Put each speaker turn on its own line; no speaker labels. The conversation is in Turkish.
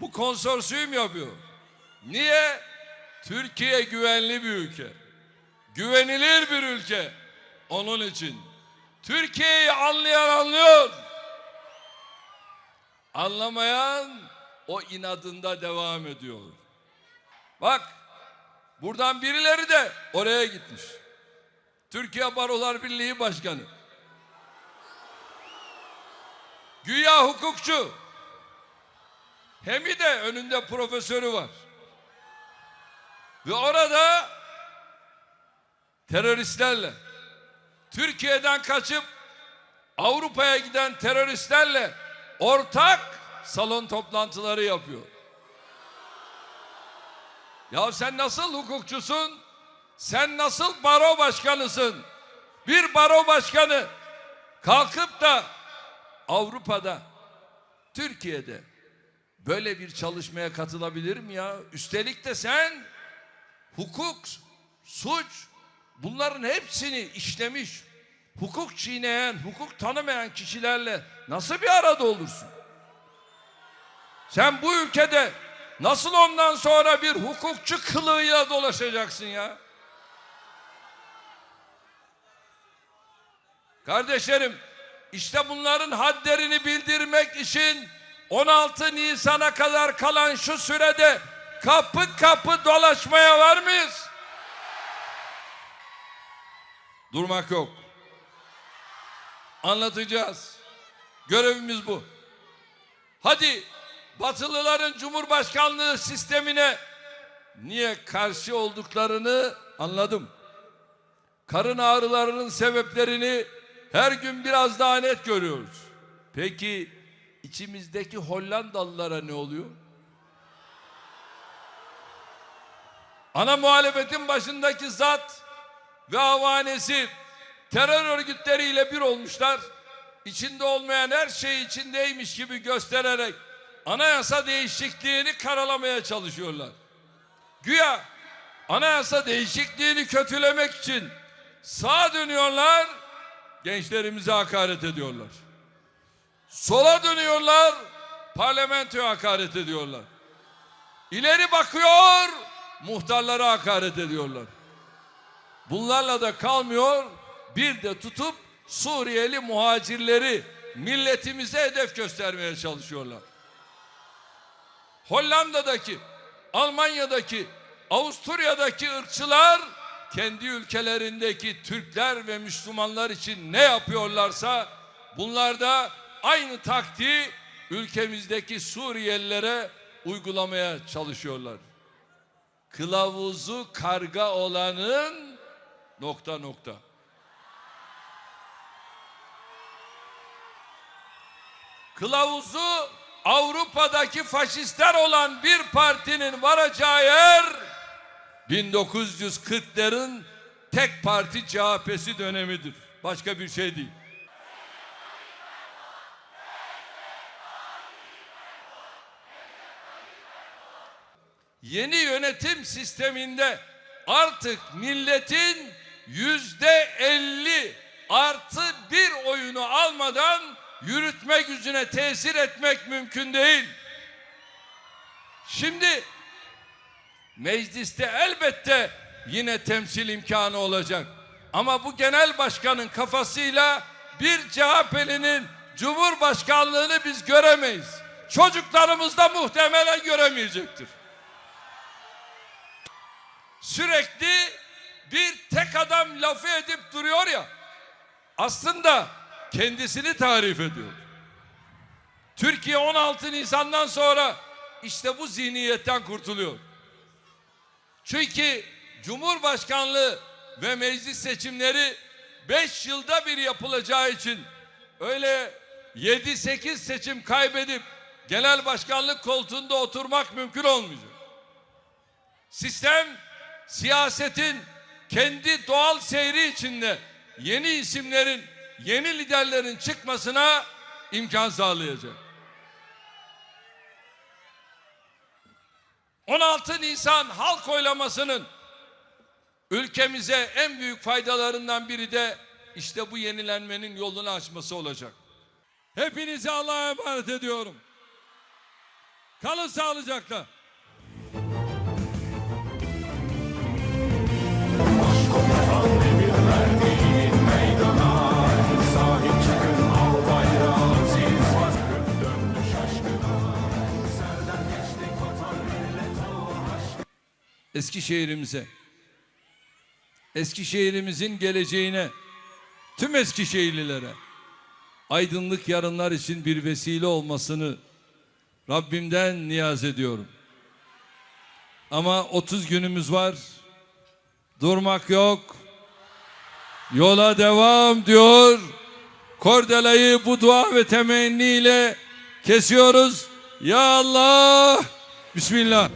Bu konsorsiyum yapıyor. Niye? Türkiye güvenli bir ülke. Güvenilir bir ülke. Onun için. Türkiye'yi anlayan anlıyor. Anlamayan o inadında devam ediyor. Bak buradan birileri de oraya gitmiş. Türkiye Barolar Birliği Başkanı. Güya hukukçu. Hemi de önünde profesörü var. Ve orada teröristlerle Türkiye'den kaçıp Avrupa'ya giden teröristlerle ortak salon toplantıları yapıyor. Ya sen nasıl hukukçusun? Sen nasıl baro başkanısın? Bir baro başkanı kalkıp da Avrupa'da, Türkiye'de böyle bir çalışmaya katılabilir mi ya? Üstelik de sen hukuk, suç bunların hepsini işlemiş, hukuk çiğneyen, hukuk tanımayan kişilerle nasıl bir arada olursun? Sen bu ülkede nasıl ondan sonra bir hukukçu kılığıyla dolaşacaksın ya? Kardeşlerim, işte bunların hadlerini bildirmek için 16 Nisan'a kadar kalan şu sürede kapı kapı dolaşmaya var mıyız? Durmak yok. Anlatacağız. Görevimiz bu. Hadi Batılıların Cumhurbaşkanlığı sistemine niye karşı olduklarını anladım. Karın ağrılarının sebeplerini her gün biraz daha net görüyoruz. Peki içimizdeki Hollandalılara ne oluyor? Ana muhalefetin başındaki zat ve avanesi terör örgütleriyle bir olmuşlar. İçinde olmayan her şey içindeymiş gibi göstererek anayasa değişikliğini karalamaya çalışıyorlar. Güya anayasa değişikliğini kötülemek için sağa dönüyorlar, gençlerimize hakaret ediyorlar. Sola dönüyorlar, parlamentoya hakaret ediyorlar. İleri bakıyor, muhtarlara hakaret ediyorlar. Bunlarla da kalmıyor, bir de tutup Suriyeli muhacirleri milletimize hedef göstermeye çalışıyorlar. Hollanda'daki, Almanya'daki, Avusturya'daki ırkçılar kendi ülkelerindeki Türkler ve Müslümanlar için ne yapıyorlarsa bunlar da aynı taktiği ülkemizdeki Suriyelilere uygulamaya çalışıyorlar. Kılavuzu karga olanın nokta nokta. Kılavuzu Avrupa'daki faşistler olan bir partinin varacağı yer 1940'ların tek parti CHP'si dönemidir. Başka bir şey değil. Yeni yönetim sisteminde artık milletin yüzde elli artı bir oyunu almadan yürütme gücüne tesir etmek mümkün değil. Şimdi mecliste elbette yine temsil imkanı olacak. Ama bu genel başkanın kafasıyla bir CHP'linin cumhurbaşkanlığını biz göremeyiz. Çocuklarımız da muhtemelen göremeyecektir. Sürekli bir tek adam lafı edip duruyor ya. Aslında kendisini tarif ediyor. Türkiye 16 Nisan'dan sonra işte bu zihniyetten kurtuluyor. Çünkü Cumhurbaşkanlığı ve meclis seçimleri 5 yılda bir yapılacağı için öyle 7-8 seçim kaybedip genel başkanlık koltuğunda oturmak mümkün olmayacak. Sistem siyasetin kendi doğal seyri içinde yeni isimlerin, yeni liderlerin çıkmasına imkan sağlayacak. 16 Nisan halk oylamasının ülkemize en büyük faydalarından biri de işte bu yenilenmenin yolunu açması olacak. Hepinizi Allah'a emanet ediyorum. Kalın sağlıcakla. Eskişehir'imize, Eskişehir'imizin geleceğine, tüm Eskişehirlilere aydınlık yarınlar için bir vesile olmasını Rabbimden niyaz ediyorum. Ama 30 günümüz var. Durmak yok. Yola devam diyor. Kordelayı bu dua ve temenniyle kesiyoruz. Ya Allah. Bismillah.